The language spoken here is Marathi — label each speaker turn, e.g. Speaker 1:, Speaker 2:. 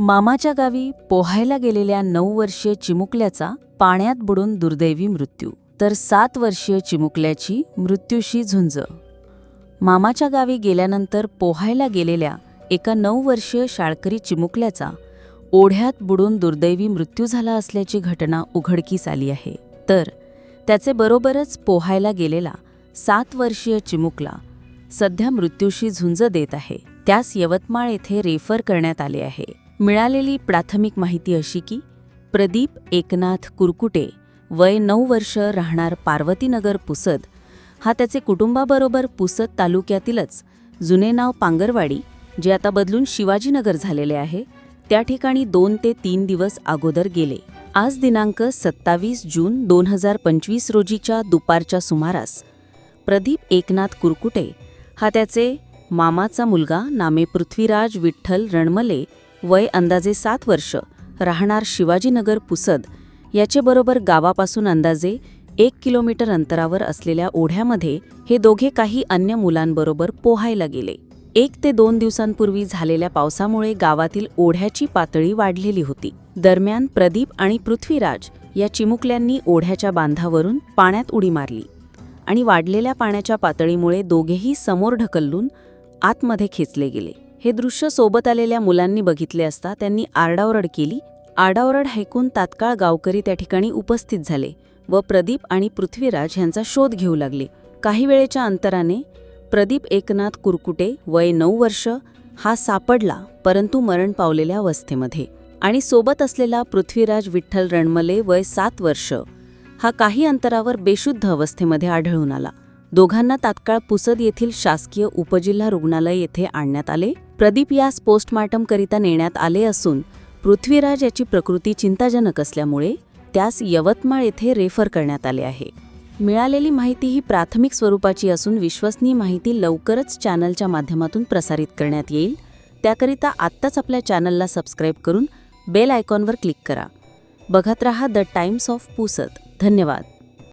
Speaker 1: मामाच्या गावी पोहायला गेलेल्या नऊ वर्षीय चिमुकल्याचा पाण्यात बुडून दुर्दैवी मृत्यू. तर सात वर्षीय चिमुकल्याची मृत्यूशी झुंज. मामाच्या गावी गेल्यानंतर पोहायला गेलेल्या एका नऊ वर्षीय शाळकरी चिमुकल्याचा ओढ्यात बुडून दुर्दैवी मृत्यू झाला असल्याची घटना उघडकीस आली आहे. तर त्याचे बरोबरच पोहायला गेलेला सात वर्षीय चिमुकला सध्या मृत्यूशी झुंज देत आहे. त्यास यवतमाळ येथे रेफर करण्यात आले आहे. मिळालेली प्राथमिक माहिती अशी की प्रदीप एकनाथ कुरकुटे वय नऊ वर्ष राहणार पार्वतीनगर पुसद. हा त्याचे कुटुंबाबरोबर पुसद तालुक्यातीलच. जुने नाव पांगरवाडी जे आता बदलून शिवाजीनगर झालेले आहे. त्या ठिकाणी दोन ते तीन दिवस अगोदर गेले. आज दिनांक सत्तावीस जून दोन हजार पंचवीस रोजीच्या दुपारच्या सुमारास प्रदीप एकनाथ कुरकुटे हा त्याचे मामाचा मुलगा नामे पृथ्वीराज विठ्ठल रणमले वय अंदाजे सात वर्ष राहणार शिवाजीनगर पुसद याचेबरोबर गावापासून अंदाजे एक किलोमीटर अंतरावर असलेल्या ओढ्यामध्ये हे दोघे काही अन्य मुलांबरोबर पोहायला गेले. एक ते दोन दिवसांपूर्वी झालेल्या पावसामुळे गावातील ओढ्याची पातळी वाढलेली होती. दरम्यान प्रदीप आणि पृथ्वीराज या चिमुकल्यांनी ओढ्याच्या बांधावरून पाण्यात उडी मारली आणि वाढलेल्या पाण्याच्या पातळीमुळे दोघेही समोर ढकलून आतमध्ये खेचले गेले. हे दृश्य सोबत आलेल्या मुलांनी बघितले असता त्यांनी आरडाओरड केली. आरडाओरड ऐकून तात्काळ गावकरी त्या ठिकाणी उपस्थित झाले व प्रदीप आणि पृथ्वीराज यांचा शोध घेऊ लागले. काही वेळेच्या अंतराने प्रदीप एकनाथ कुरकुटे वय नऊ वर्ष हा सापडला परंतु मरण पावलेल्या अवस्थेमध्ये. आणि सोबत असलेला पृथ्वीराज विठ्ठल रणमले वय सात वर्ष हा काही अंतरावर बेशुद्ध अवस्थेमध्ये आढळून आला. दोघांना तात्काळ पुसद येथील शासकीय उपजिल्हा रुग्णालय येथे आणण्यात आले. प्रदीप यास पोस्टमार्टमकरिता नेण्यात आले असून पृथ्वीराज याची प्रकृती चिंताजनक असल्यामुळे त्यास यवतमाळ येथे रेफर करण्यात आले आहे. मिळालेली माहिती ही प्राथमिक स्वरूपाची असून विश्वसनीय माहिती लवकरच चॅनलच्या माध्यमातून प्रसारित करण्यात येईल. त्याकरिता आत्ताच आपल्या चॅनलला सबस्क्राईब करून बेल आयकॉनवर क्लिक करा. बघत रहा द टाइम्स ऑफ पुसत धन्यवाद.